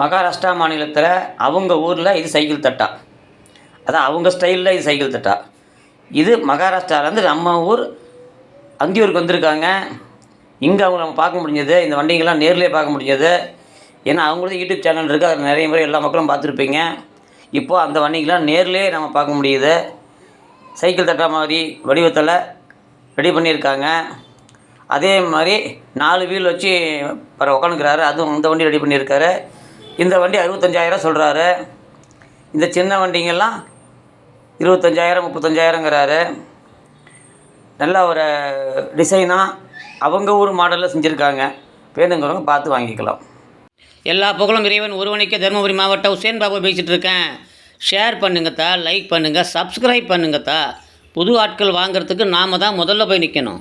மகாராஷ்டிரா மாநிலத்தில் அவங்க ஊரில் இது சைக்கிள் தட்டா. அதான் அவங்க ஸ்டைலில் இது சைக்கிள் தட்டா. இது மகாராஷ்டிராலேருந்து நம்ம ஊர் அந்தியூருக்கு வந்திருக்காங்க. இங்கே அவங்க நம்ம பார்க்க முடிஞ்சது. இந்த வண்டிங்கெல்லாம் நேர்லேயே பார்க்க முடிஞ்சது. ஏன்னா அவங்களது யூடியூப் சேனல் இருக்குது அதில் நிறைய முறை எல்லா மக்களும் பார்த்துருப்பீங்க. இப்போது அந்த வண்டிங்கெல்லாம் நேர்லேயே நம்ம பார்க்க முடியுது. சைக்கிள் தட்டா மாதிரி வடிவத்தில் ரெடி பண்ணியிருக்காங்க. அதே மாதிரி நாலு வீல் வச்சு பிற உட்காந்துக்கிறாரு அதுவும் அந்த வண்டி ரெடி பண்ணியிருக்காரு. இந்த வண்டி அறுபத்தஞ்சாயிரம் சொல்கிறாரு இந்த சின்ன வண்டிங்கெல்லாம் இருபத்தஞ்சாயிரம் முப்பத்தஞ்சாயிரங்கிறாரு. நல்ல ஒரு டிசைனாக அவங்க ஊர் மாடலில் செஞ்சுருக்காங்க. வேணுங்கிறவங்க பார்த்து வாங்கிக்கலாம். எல்லா புகழும் இறைவன் ஒருவனைக்கே தருமபுரி மாவட்டம் உசேன் பாபு பேசிகிட்டு இருக்கேன். ஷேர் பண்ணுங்கத்தா லைக் பண்ணுங்கள் சப்ஸ்கிரைப் பண்ணுங்கத்தா. புது ஆட்கள் வாங்குறதுக்கு நாம தான் முதல்ல போய் நிற்கணும்